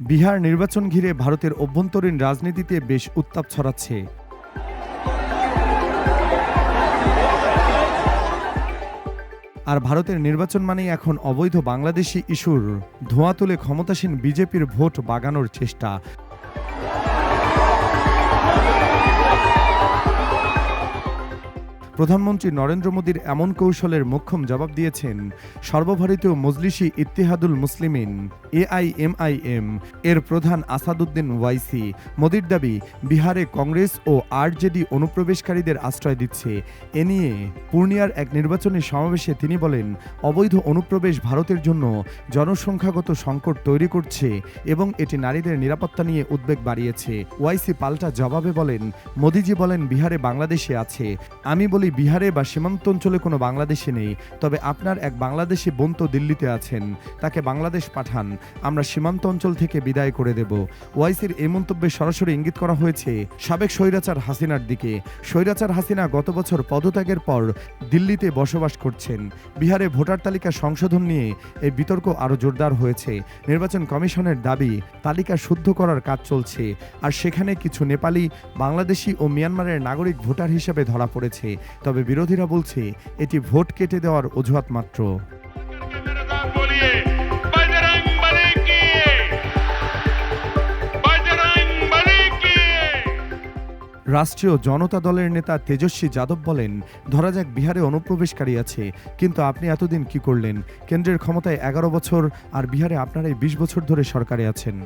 বিহার নির্বাচন ঘিরে ভারতের অভ্যন্তরীণ রাজনীতিতে বেশ উত্তাপ ছড়াচ্ছে। আর ভারতের নির্বাচন মানেই এখন অবৈধ বাংলাদেশি ইস্যুর ধোঁয়া তুলে ক্ষমতাসীন বিজেপির ভোট বাগানোর চেষ্টা। প্রধানমন্ত্রী নরেন্দ্র মোদীর এমন কৌশলের মোক্ষম জবাব দিয়েছেন সর্বভারতীয় মজলিসি ইত্তেহাদুল মুসলিমিন, এআইএমআইএম, এর প্রধান আসাদুদ্দিন ওয়াইসি। মোদীর দাবি, বিহারে কংগ্রেস ও আরজেডি অনুপ্রবেশকারীদের আশ্রয় দিচ্ছে। এ নিয়ে পূর্ণিয়ার এক নির্বাচনী সমাবেশে তিনি বলেন, অবৈধ অনুপ্রবেশ ভারতের জন্য জনসংখ্যাগত সংকট তৈরি করছে এবং এটি নারীদের নিরাপত্তা নিয়ে উদ্বেগ বাড়িয়েছে। ওয়াইসি পাল্টা জবাবে বলেন, মোদিজি বলেন, বিহারে বাংলাদেশে আছে। আমি বলি বিহারে বা সীমান্ত অঞ্চলে কোনো বাংলাদেশে নেই। তবে আপনার এক বাংলাদেশি বোন তো দিল্লিতে আছেন। তাকে বাংলাদেশ পাঠান। আমরা সীমান্ত অঞ্চল থেকে বিদায় করে দেব। ওয়াইসির এই মন্তব্যে সরাসরি ইঙ্গিত করা হয়েছে সাবেক স্বৈরাচার হাসিনার দিকে। স্বৈরাচার হাসিনা গত বছর পদত্যাগের পর দিল্লিতে বসবাস করছেন। বিহারে ভোটার তালিকা সংশোধন নিয়ে এই বিতর্ক আরও জোরদার হয়েছে। নির্বাচন কমিশনের দাবি, তালিকা শুদ্ধ করার কাজ চলছে। আর সেখানে কিছু নেপালি, বাংলাদেশি ও মিয়ানমারের নাগরিক ভোটার হিসেবে ধরা পড়েছে। তবে বিরোধীরা বলছে, এটি ভোট কেটে দেওয়ার অজুহাত মাত্র। রাষ্ট্রীয় জনতা দলের নেতা তেজস্বী যাদব বলেন, ধরা যাক বিহারে অনুপ্রবেশকারী আছে, কিন্তু আপনি এতদিন কি করলেন? কেন্দ্রের ক্ষমতায় এগারো বছর, আর বিহারে আপনারাই বিশ বছর ধরে সরকারে আছেন।